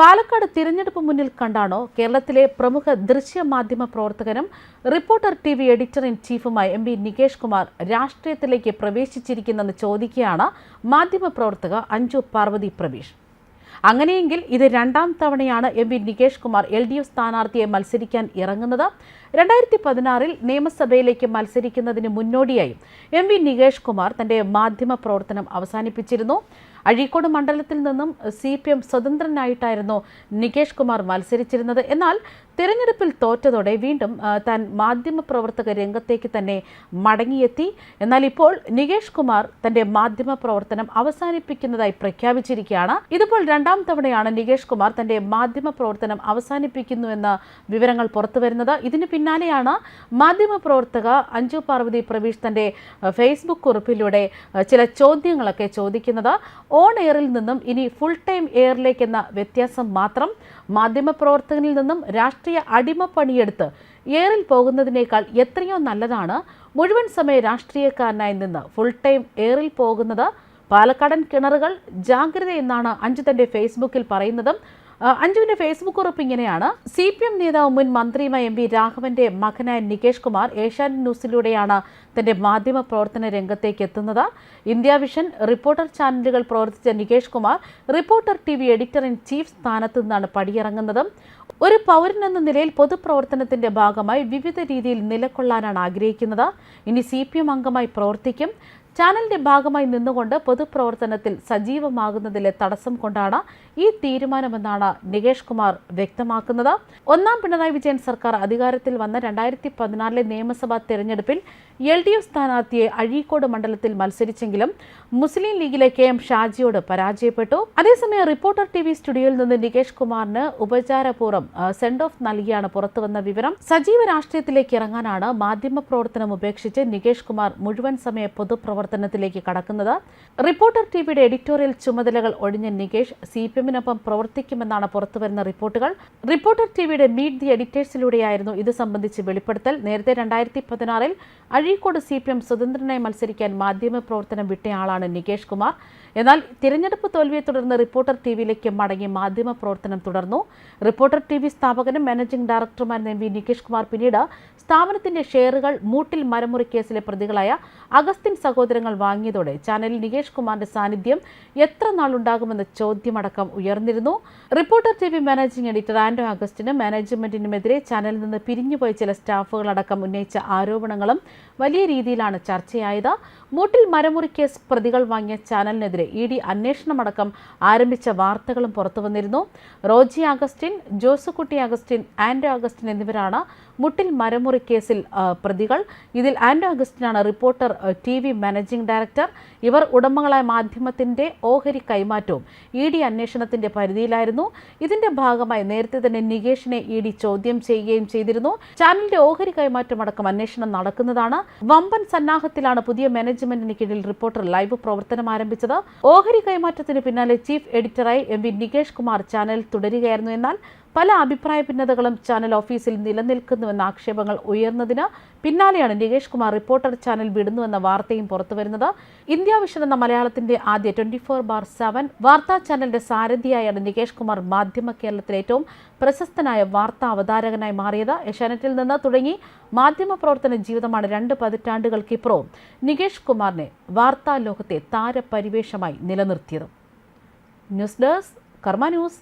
പാലക്കാട് തിരഞ്ഞെടുപ്പ് മുന്നിൽ കണ്ടാണോ കേരളത്തിലെ പ്രമുഖ ദൃശ്യമാധ്യമ പ്രവർത്തകനും reporter T V editor in ചീഫുമായി M P Nikesh Kumar രാഷ്ട്രീയത്തിലേക്ക് പ്രവേശിച്ചിരിക്കുന്നെന്ന് ചോദിക്കുകയാണ് മാധ്യമപ്രവർത്തക അഞ്ജു പാർവതി പ്രവീഷ്. അങ്ങനെയെങ്കിൽ ഇത് രണ്ടാം തവണയാണ് M V Nikesh Kumar L D F സ്ഥാനാർത്ഥിയെ മത്സരിക്കാൻ ഇറങ്ങുന്നത്. രണ്ടായിരത്തി പതിനാറിൽ നിയമസഭയിലേക്ക് മത്സരിക്കുന്നതിന് മുന്നോടിയായി എം വി നികേഷ് കുമാർ തന്റെ മാധ്യമ പ്രവർത്തനം അവസാനിപ്പിച്ചിരുന്നു. അഴീക്കോട് മണ്ഡലത്തിൽ നിന്നും സി പി എം സ്വതന്ത്രനായിട്ടായിരുന്നു നികേഷ് കുമാർ മത്സരിച്ചിരുന്നത്. എന്നാൽ തിരഞ്ഞെടുപ്പിൽ തോറ്റതോടെ വീണ്ടും താൻ മാധ്യമപ്രവർത്തക രംഗത്തേക്ക് തന്നെ മടങ്ങിയെത്തി. എന്നാൽ ഇപ്പോൾ നികേഷ് കുമാർ തന്റെ മാധ്യമ പ്രവർത്തനം അവസാനിപ്പിക്കുന്നതായി പ്രഖ്യാപിച്ചിരിക്കുകയാണ്. ഇതിപ്പോൾ രണ്ടാം തവണയാണ് നികേഷ് കുമാർ തന്റെ മാധ്യമ പ്രവർത്തനം അവസാനിപ്പിക്കുന്നുവെന്ന വിവരങ്ങൾ പുറത്തുവരുന്നത് ഇതിന് പിന്നാലെയാണ് മാധ്യമ പ്രവർത്തക അഞ്ജു പാർവതി പ്രവീഷ് തന്റെ ഫേസ്ബുക്ക് കുറിപ്പിലൂടെ ചില ചോദ്യങ്ങളൊക്കെ ചോദിക്കുന്നത്. ഓൺ എയറിൽ നിന്നും ഇനി ഫുൾ ടൈം എയറിലേക്ക് എന്ന വ്യത്യാസം മാത്രം മാധ്യമപ്രവർത്തകനിൽ നിന്നും രാഷ്ട്രീയ അടിമപ്പണിയെടുത്ത് എയറിൽ പോകുന്നതിനേക്കാൾ എത്രയോ നല്ലതാണ്. മുഴുവൻ സമയ രാഷ്ട്രീയക്കാരനായി നിന്ന് ഫുൾ ടൈം എയറിൽ പോകുന്നത് പാലക്കാടൻ കിണറുകൾ ജാഗ്രത എന്നാണ് അഞ്ചു തന്റെ ഫേസ്ബുക്കിൽ പറയുന്നതും. അഞ്ജുവിന്റെ ഫേസ്ബുക്ക് കുറിപ്പ് ഇങ്ങനെയാണ്. സി പി എം നേതാവ് മുൻ മന്ത്രിയുമായ എം വി രാഘവന്റെ മകനായ നികേഷ് കുമാർ ഏഷ്യാനെറ്റ് ന്യൂസിലൂടെയാണ് തന്റെ മാധ്യമ പ്രവർത്തന രംഗത്തേക്ക് എത്തുന്നത്. ഇന്ത്യ വിഷൻ റിപ്പോർട്ടർ ചാനലുകൾ പ്രവർത്തിച്ച Nikesh Kumar reporter T V editor in chief സ്ഥാനത്ത് നിന്നാണ് പടിയിറങ്ങുന്നത്. ഒരു പൗരൻ എന്ന നിലയിൽ പൊതുപ്രവർത്തനത്തിന്റെ ഭാഗമായി വിവിധ രീതിയിൽ നിലകൊള്ളാനാണ് ആഗ്രഹിക്കുന്നത്. ഇനി സി പി എം അംഗമായി പ്രവർത്തിക്കും. ചാനലിന്റെ ഭാഗമായി നിന്നുകൊണ്ട് പൊതുപ്രവർത്തനത്തിൽ സജീവമാകുന്നതിലെ തടസ്സം കൊണ്ടാണ് ഈ തീരുമാനമെന്നാണ് നികേഷ് കുമാർ വ്യക്തമാക്കുന്നത്. ഒന്നാം പിണറായി വിജയൻ സർക്കാർ അധികാരത്തിൽ വന്ന രണ്ടായിരത്തി പതിനാലിലെ നിയമസഭാ തെരഞ്ഞെടുപ്പിൽ എൽ ഡി എഫ് സ്ഥാനാർത്ഥിയെ അഴീക്കോട് മണ്ഡലത്തിൽ മത്സരിച്ചെങ്കിലും മുസ്ലിം ലീഗിലെ കെ എം ഷാജിയോട് പരാജയപ്പെട്ടു. അതേസമയം റിപ്പോർട്ടർ ടി വി സ്റ്റുഡിയോയിൽ നിന്ന് നികേഷ് കുമാറിന് ഉപചാരപൂർവം സെൻഡ് ഓഫ് നൽകിയാണ് പുറത്തുവന്ന വിവരം. സജീവ രാഷ്ട്രീയത്തിലേക്ക് ഇറങ്ങാനാണ് മാധ്യമ പ്രവർത്തനം ഉപേക്ഷിച്ച് നികേഷ് കുമാർ മുഴുവൻ സമയ പൊതുപ്രവർത്തനത്തിലേക്ക് കടക്കുന്നത്. റിപ്പോർട്ടർ ടി വിയുടെ എഡിറ്റോറിയൽ ചുമതലകൾ ഒഴിഞ്ഞ നികേഷ് സി പി എമ്മിനൊപ്പം പ്രവർത്തിക്കുമെന്നാണ് പുറത്തുവരുന്ന റിപ്പോർട്ടുകൾ. റിപ്പോർട്ടർ ടി വിയുടെ മീറ്റ് ദി എഡിറ്റേഴ്സിലൂടെയായിരുന്നു ഇത് സംബന്ധിച്ച് വെളിപ്പെടുത്തൽ. നേരത്തെ രണ്ടായിരത്തി പതിനാറിൽ അഴീക്കോട് സി പി എം സ്വതന്ത്രനായി മത്സരിക്കാൻ മാധ്യമ പ്രവർത്തനം വിട്ടയാളാണ് നികേഷ് കുമാർ. എന്നാൽ തിരഞ്ഞെടുപ്പ് തോൽവിയെ തുടർന്ന് റിപ്പോർട്ടർ ടി വിയിലേക്ക് മടങ്ങി മാധ്യമ പ്രവർത്തനം തുടർന്നു. റിപ്പോർട്ടർ ടി വി സ്ഥാപകനും മാനേജിംഗ് ഡയറക്ടറുമായിരുന്ന എം വി നികേഷ് കുമാർ പിന്നീട് സ്ഥാപനത്തിന്റെ ഷെയറുകൾ മൂട്ടിൽ മരമുറി കേസിലെ പ്രതികളായ അഗസ്റ്റിൻ സഹോദരങ്ങൾ വാങ്ങിയതോടെ ചാനലിൽ നികേഷ് കുമാറിന്റെ സാന്നിധ്യം എത്ര നാളുണ്ടാകുമെന്ന ചോദ്യമടക്കം ഉയർന്നിരുന്നു. Reporter T V managing editor Anto അഗസ്റ്റിനും മാനേജ്മെന്റിനുമെതിരെ ചാനലിൽ നിന്ന് പിരിഞ്ഞുപോയ ചില സ്റ്റാഫുകളടക്കം ഉന്നയിച്ച ആരോപണങ്ങളും വലിയ രീതിയിലാണ് ചർച്ചയായത്. മൂട്ടിൽ മരമുറി കേസ് പ്രതികൾ വാങ്ങിയ ചാനലിനെതിരെ ഇ ഡി അന്വേഷണമടക്കം ആരംഭിച്ച വാർത്തകളും പുറത്തുവന്നിരുന്നു. റോജി അഗസ്റ്റിൻ ജോസുകുട്ടി അഗസ്റ്റിൻ ആൻഡോ അഗസ്റ്റിൻ എന്നിവരാണ് മുട്ടിൽ മരമുറി കേസിൽ പ്രതികൾ. ഇതിൽ Anto അഗസ്റ്റിനാണ് reporter T V managing director. ഇവർ ഉടമകളായ മാധ്യമത്തിന്റെ ഓഹരി കൈമാറ്റവും ഇ ഡി അന്വേഷണത്തിന്റെ പരിധിയിലായിരുന്നു. ഇതിന്റെ ഭാഗമായി നേരത്തെ തന്നെ നികേഷിനെ ഇ ഡി ചോദ്യം ചെയ്യുകയും ചെയ്തിരുന്നു. ചാനലിന്റെ ഓഹരി കൈമാറ്റമടക്കം അന്വേഷണം നടക്കുന്നതാണ്. വമ്പൻ സന്നാഹത്തിലാണ് പുതിയ മാനേജ്മെന്റിന് കീഴിൽ റിപ്പോർട്ടർ ലൈവ് പ്രവർത്തനം ആരംഭിച്ചത്. ഓഹരി കൈമാറ്റത്തിന് പിന്നാലെ chief എഡിറ്ററായി M V Nikesh Kumar channel തുടരുകയായിരുന്നു. എന്നാൽ പല അഭിപ്രായ ഭിന്നതകളും ചാനൽ ഓഫീസിൽ നിലനിൽക്കുന്നുവെന്ന ആക്ഷേപങ്ങൾ ഉയർന്നതിന് പിന്നാലെയാണ് നികേഷ് കുമാർ റിപ്പോർട്ടർ ചാനൽ വിടുന്നുവെന്ന വാർത്തയും പുറത്തുവരുന്നത് ഇന്ത്യ വിഷൻ എന്ന മലയാളത്തിന്റെ ആദ്യ ട്വന്റി ഫോർ ബാർ സെവൻ. വാർത്താ ചാനലിന്റെ സാരഥിയായാണ് നികേഷ് കുമാർ മാധ്യമ കേരളത്തിലെ ഏറ്റവും പ്രശസ്തനായ വാർത്താ അവതാരകനായി മാറിയത്. ഏഷ്യാനെറ്റിൽ നിന്ന് തുടങ്ങി മാധ്യമ പ്രവർത്തന ജീവിതമാണ് രണ്ട് പതിറ്റാണ്ടുകൾക്കിപ്പുറവും നികേഷ് കുമാറിനെ വാർത്താ ലോകത്തെ താരപരിവേഷമായി നിലനിർത്തിയത്. News desk Karma news.